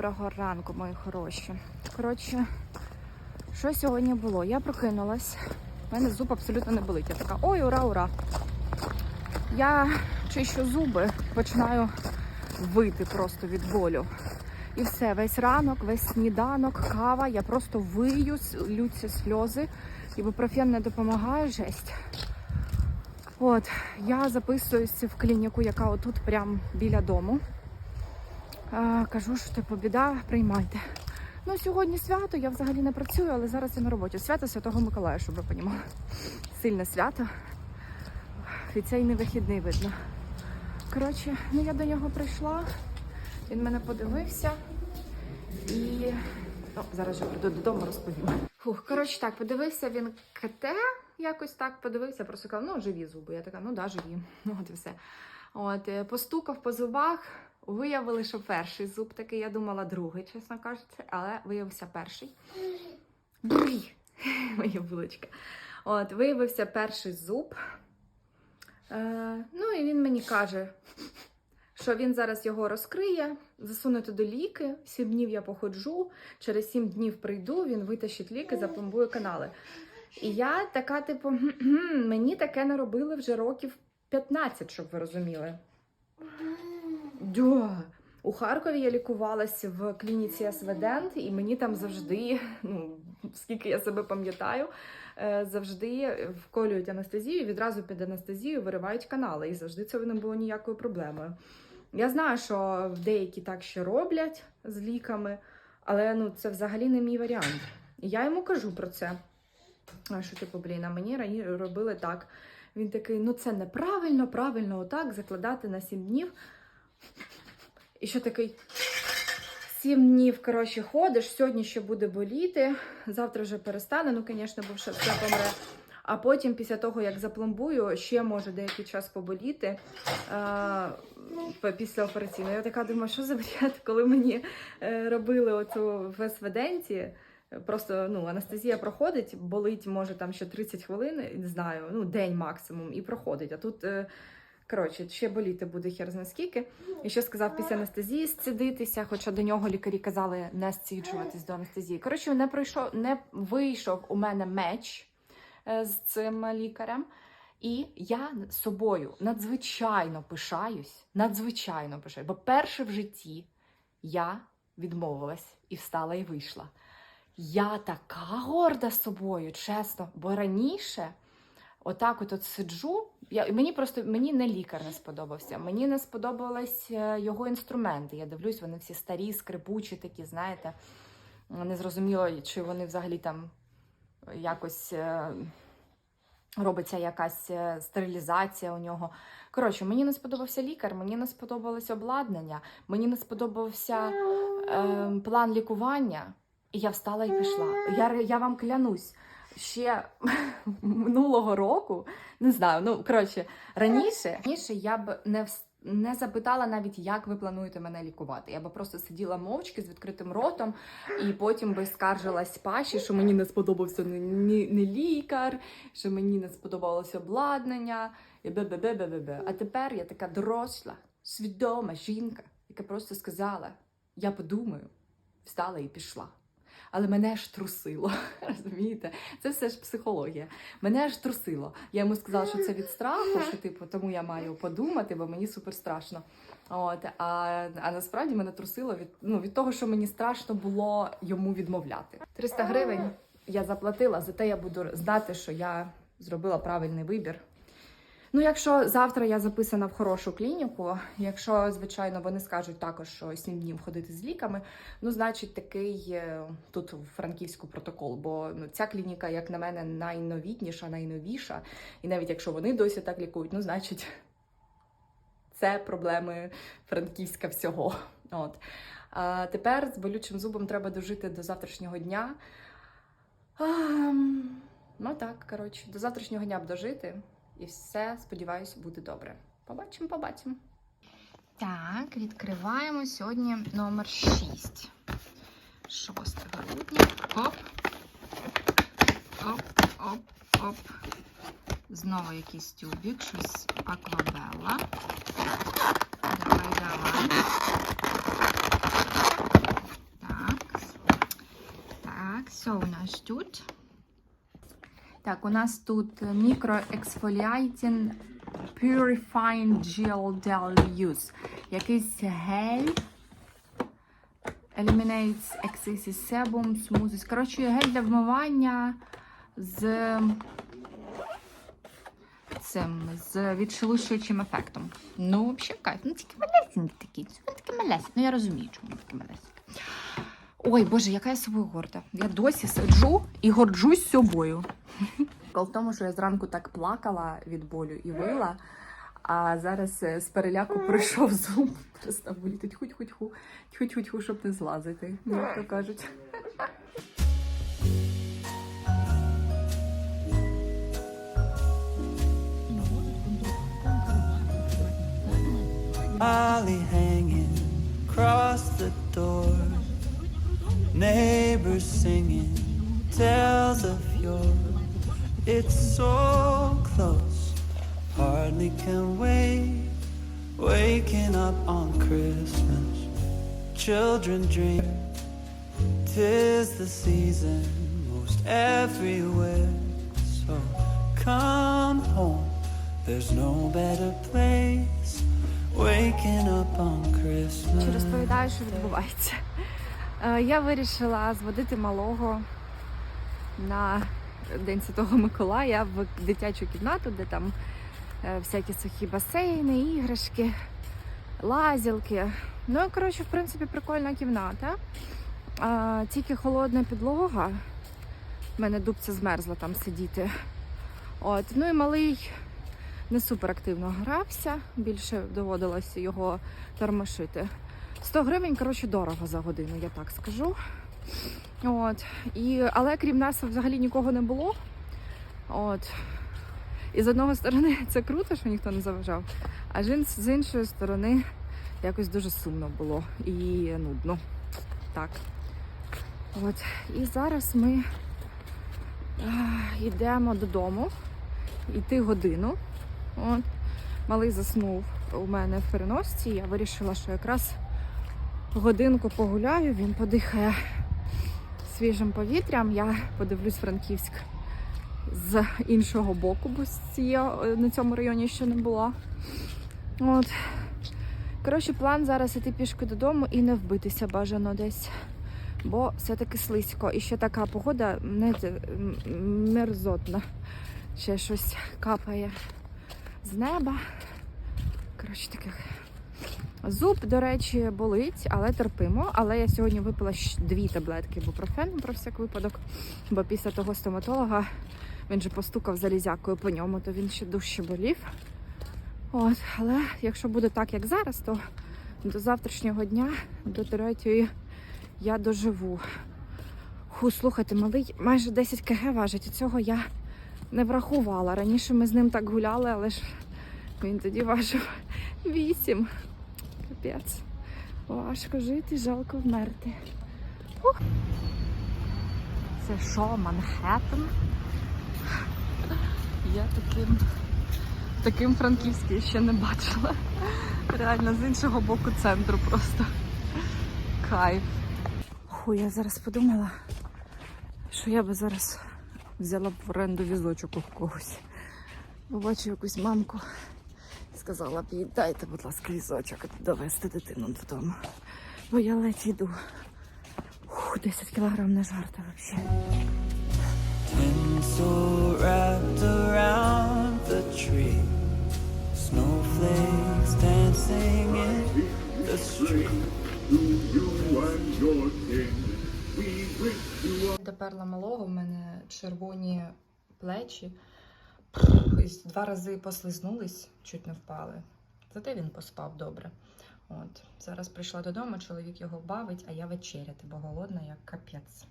Доброго ранку, мої хороші. Коротше, що сьогодні було? Я прокинулась. У мене зуб абсолютно не болить. Я така, ой, ура, ура. Я чищу зуби, починаю вити просто від болю. І все, весь ранок, весь сніданок, кава, я просто вию, лються сльози. Ібупрофен не допомагає, жесть. От, я записуюся в клініку, яка отут прямо біля дому. Кажу, що типу біда, приймайте. Ну, сьогодні свято, я взагалі не працюю, але зараз я на роботі. Свято Святого Миколая, щоб ви понімали. Сильне свято. І цей не вихідний видно. Коротше, ну я до нього прийшла, він мене подивився і. О, зараз же прийду додому, розповім. Фух, коротше, так, подивився він КТ, якось так подивився, просто сказав, ну, живі зуби. Я така, ну да, живі. Ну, от і все. От, е, постукав по зубах, виявили, що перший зуб такий, я думала, другий, чесно кажучи, але виявився перший. Бррй! Моя булочка. От, виявився перший зуб. Е, ну і він мені каже, що він зараз його розкриє, засуне туди ліки, сім днів я походжу, через сім днів прийду, він витащить ліки, запломбує канали. І я така, типу, «Гм-гм, мені таке не робили вже років 15, щоб ви розуміли. Да. У Харкові я лікувалася в клініці Сведент, і мені там завжди, ну скільки я себе пам'ятаю, е, завжди вколюють анестезію, відразу під анестезію виривають канали, і завжди це не було ніякою проблемою. Я знаю, що деякі так ще роблять з ліками, але ну це взагалі не мій варіант. І я йому кажу про це. Що типу, блін, а мені робили так. Він такий, ну це неправильно, правильно отак закладати на 7 днів. І що такий сім днів, коротше, ходиш, сьогодні ще буде боліти, завтра вже перестане, ну, звісно, бо все все помре. А потім, після того, як запломбую, ще може деякий час поболіти а, після операційного. Я така думаю, що за бред, коли мені е, робили оцю в Сведенці, Просто ну, анестезія проходить, болить, може там ще 30 хвилин, не знаю, ну день максимум, і проходить. А тут, е, коротше, ще боліти буде хер зна скільки. І ще сказав після анестезії зцідитися, хоча до нього лікарі казали не зціджуватись до анестезії. Коротше, не пройшов, не вийшов у мене меч е, з цим лікарем. І я собою надзвичайно пишаюсь, надзвичайно пишаюсь, бо перше в житті я відмовилась і встала і вийшла. Я така горда собою, чесно, бо раніше отак от, сиджу. Я, мені просто мені не лікар не сподобався. Мені не сподобались е, його інструменти. Я дивлюсь, вони всі старі, скрипучі, такі, знаєте. Не зрозуміло, чи вони взагалі там якось е, робиться якась е, стерилізація у нього. Коротше, мені не сподобався лікар, мені не сподобалось обладнання, мені не сподобався е, план лікування. І я встала і пішла. Я, я вам клянусь, ще минулого року, не знаю, ну коротше, раніше, раніше я б не не запитала навіть, як ви плануєте мене лікувати. Я би просто сиділа мовчки з відкритим ротом, і потім би скаржилась паші, що мені не сподобався ні, ні, ні лікар, що мені не сподобалося обладнання, і бе-бе-бе-бе-бе. А тепер я така доросла, свідома жінка, яка просто сказала: я подумаю, встала і пішла. Але мене ж трусило, розумієте? Це все ж психологія. Мене ж трусило. Я йому сказала, що це від страху, що типу, тому я маю подумати, бо мені супер страшно. От, а, а насправді мене трусило від, ну, від того, що мені страшно було йому відмовляти. 300 гривень я заплатила, зате я буду знати, що я зробила правильний вибір. Ну, якщо завтра я записана в хорошу клініку, якщо, звичайно, вони скажуть також, що 7 днів ходити з ліками, ну, значить, такий е, тут в Франківську протокол, бо ну, ця клініка, як на мене, найновітніша, найновіша. І навіть якщо вони досі так лікують, ну, значить, це проблеми Франківська всього. От. А тепер з болючим зубом треба дожити до завтрашнього дня. А, ну так, коротше, до завтрашнього дня б дожити, і все, сподіваюся, буде добре. Побачимо, побачимо. Так, відкриваємо сьогодні номер 6. 6 грудня. Оп. Оп-оп-оп. Знову якийсь тюбік, щось аквабелла. Давай, давай. Так. Так, все у нас тут. Так, у нас тут мікроексфоліатін Purifying Gel Use. Якийсь гель. Eliminates excessive sebum, smoothes. Коротше, гель для вмивання з цим, з відшелушуючим ефектом. Ну, взагалі кайф. Ну, тільки малесенький такий. Він такий малесенький. Ну, я розумію, чому він такий малесенький. Ой, Боже, яка я собою горда. Я досі сиджу і горджусь собою. Кол в тому, що я зранку так плакала від болю і вила, а зараз е, з переляку прийшов зуб, перестав боліти. Тьху-тьху-тьху, тьху-тьху-тьху, щоб не злазити, ну, як то кажуть. Holly hanging across the door. Neighbors singing yore. It's so close, hardly can wait. Waking up on Christmas, children dream. Tis the season most everywhere. So come home, there's no better place. Waking up on Christmas. Чи розповідаю, що відбувається? Е, Я вирішила зводити малого на День Святого Миколая в дитячу кімнату, де там е, всякі сухі басейни, іграшки, лазілки. Ну, коротше, в принципі, прикольна кімната. А, тільки холодна підлога. У мене дубця змерзла там сидіти. От. Ну і малий не супер активно грався, більше доводилося його тормошити. 100 гривень, коротше, дорого за годину, я так скажу. От. І, але крім нас взагалі нікого не було. От. І з одного сторони це круто, що ніхто не заважав, а з ін- з іншої сторони якось дуже сумно було і нудно. Так. От. І зараз ми йдемо додому. Йти годину. От. Малий заснув у мене в переносці. Я вирішила, що якраз годинку погуляю, він подихає свіжим повітрям. Я подивлюсь Франківськ з іншого боку, бо з на цьому районі ще не була. От. Коротше, план зараз іти пішки додому і не вбитися бажано десь. Бо все-таки слизько. І ще така погода знаєте, мерзотна. Ще щось капає з неба. Коротше таке. Зуб, до речі, болить, але терпимо. Але я сьогодні випила дві таблетки бупрофену про всяк випадок. Бо після того стоматолога він же постукав залізякою по ньому, то він ще дужче болів. От, але якщо буде так, як зараз, то до завтрашнього дня, до третьої, я доживу. Ху, слухайте, малий майже 10 кг важить, і цього я не врахувала. Раніше ми з ним так гуляли, але ж він тоді важив 8. Капець. Важко жити, жалко вмерти. Ух. Це що, Манхеттен? Я таким, таким франківський ще не бачила. Реально з іншого боку центру просто. Кайф. Ху, я зараз подумала, що я би зараз взяла б в оренду візочок у когось. Побачу якусь мамку. Сказала б їй, дайте, будь ласка, візочок довести дитину додому. Бо я ледь йду. Ух, 10 кілограм не жарта взагалі. Tinsel wrapped around the tree. Snowflakes dancing in the street. Доперла малого, в мене червоні плечі. Ось Два рази послизнулись, чуть не впали. Зате він поспав добре. От. Зараз прийшла додому, чоловік його бавить, а я вечеряти, бо голодна, як капець.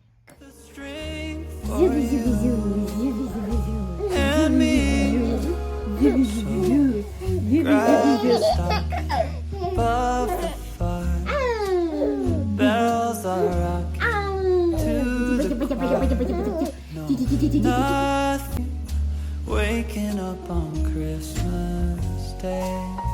Bells are rocking to the. Waking up on Christmas Day.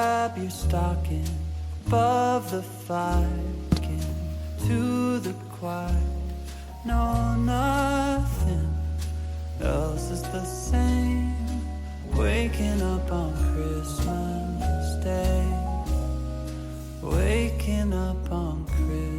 grab your stocking above the fire to the choir. No, nothing else is the same. Waking up on Christmas Day. Waking up on Christmas.